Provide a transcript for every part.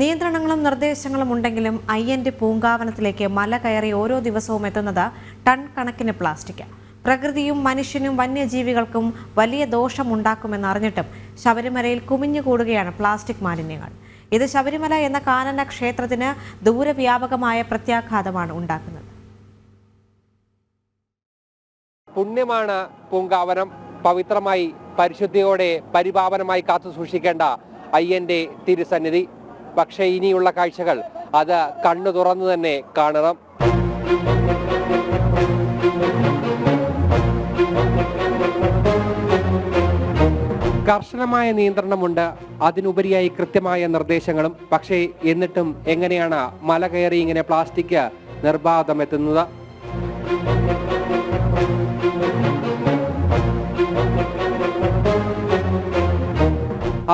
നിയന്ത്രണങ്ങളും നിർദ്ദേശങ്ങളും ഉണ്ടെങ്കിലും അയ്യന്റെ പൂങ്കാവനത്തിലേക്ക് മല കയറി ഓരോ ദിവസവും എത്തുന്നത് ടൺ കണക്കിന് പ്ലാസ്റ്റിക്. പ്രകൃതിയും മനുഷ്യനും വന്യജീവികൾക്കും വലിയ ദോഷമുണ്ടാക്കുമെന്ന് അറിഞ്ഞിട്ടും ശബരിമലയിൽ കുമിഞ്ഞുകൂടുകയാണ് പ്ലാസ്റ്റിക് മാലിന്യങ്ങൾ. ഇത് ശബരിമല എന്ന കാനന ക്ഷേത്രത്തിന് ദൂരവ്യാപകമായ പ്രത്യാഘാതമാണ് ഉണ്ടാക്കുന്നത്. പുണ്യമാണ് പൂങ്കാവനം. പവിത്രമായി പരിശുദ്ധിയോടെ പരിപാവനമായി കാത്തു സൂക്ഷിക്കേണ്ട അയ്യന്റെ തിരുസന്നിധി. പക്ഷേ ഇനിയുള്ള കാഴ്ചകൾ അത് കണ്ണു തുറന്നു തന്നെ കാണണം. കർശനമായ നിയന്ത്രണമുണ്ട്. അതിനുപരിയായി കൃത്യമായ നിർദ്ദേശങ്ങളും. പക്ഷേ എന്നിട്ടും എങ്ങനെയാണ് മല കയറി ഇങ്ങനെ പ്ലാസ്റ്റിക് നിർബാധം എത്തുന്നത്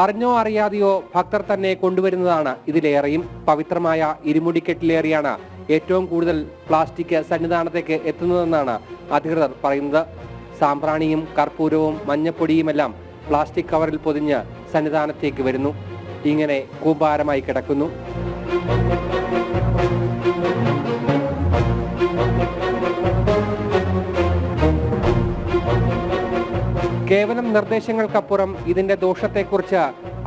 അറിഞ്ഞോ അറിയാതെയോ ഭക്തർ തന്നെ കൊണ്ടുവരുന്നതാണ് ഇതിലേറെയും പവിത്രമായ ഇരുമുടിക്കെട്ടിലേറിയാണ് ഏറ്റവും കൂടുതൽ പ്ലാസ്റ്റിക് സന്നിധാനത്തേക്ക് എത്തുന്നതെന്നാണ് അധികൃതർ പറയുന്നത്. സാമ്പ്രാണിയും കർപ്പൂരവും മഞ്ഞപ്പൊടിയുമെല്ലാം പ്ലാസ്റ്റിക് കവറിൽ പൊതിഞ്ഞ് സന്നിധാനത്തേക്ക് വരുന്നു. ഇങ്ങനെ കൂമ്പാരമായി കിടക്കുന്നു. കേവലം നിർദ്ദേശങ്ങൾക്കപ്പുറം ഇതിന്റെ ദോഷത്തെക്കുറിച്ച്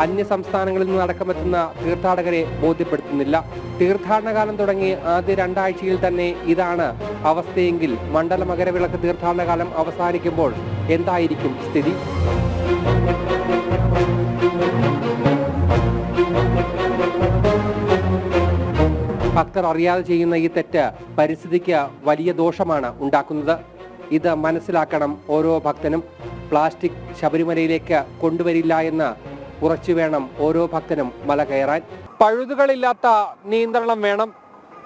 അന്യ സംസ്ഥാനങ്ങളിൽ നിന്ന് അടക്കമെത്തുന്ന തീർത്ഥാടകരെ ബോധ്യപ്പെടുത്തുന്നില്ല. തീർത്ഥാടനകാലം തുടങ്ങി ആദ്യ രണ്ടാഴ്ചയിൽ തന്നെ ഇതാണ് അവസ്ഥയെങ്കിൽ മണ്ഡല മകരവിളക്ക് തീർത്ഥാടന കാലം അവസാനിക്കുമ്പോൾ എന്തായിരിക്കും സ്ഥിതി? ഭക്തർ അറിയാതെ ചെയ്യുന്ന ഈ തെറ്റ് പരിസ്ഥിതിക്ക് വലിയ ദോഷമാണ് ഉണ്ടാക്കുന്നത്. ഇത് മനസ്സിലാക്കണം ഓരോ ഭക്തനും. പ്ലാസ്റ്റിക് ശബരിമലയിലേക്ക് കൊണ്ടുവരില്ല എന്ന് ഉറച്ചു വേണം ഓരോ ഭക്തനും മല കയറാൻ. പഴുതുകളില്ലാത്ത നിയന്ത്രണം വേണം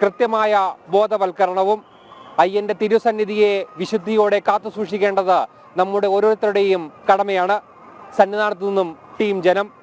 കൃത്യമായ ബോധവൽക്കരണവും. അയ്യന്റെ തിരുസന്നിധിയെ വിശുദ്ധിയോടെ കാത്തു സൂക്ഷിക്കേണ്ടത് നമ്മുടെ ഓരോരുത്തരുടെയും കടമയാണ്. സന്നിധാനത്തു നിന്നും ടീം ജനം.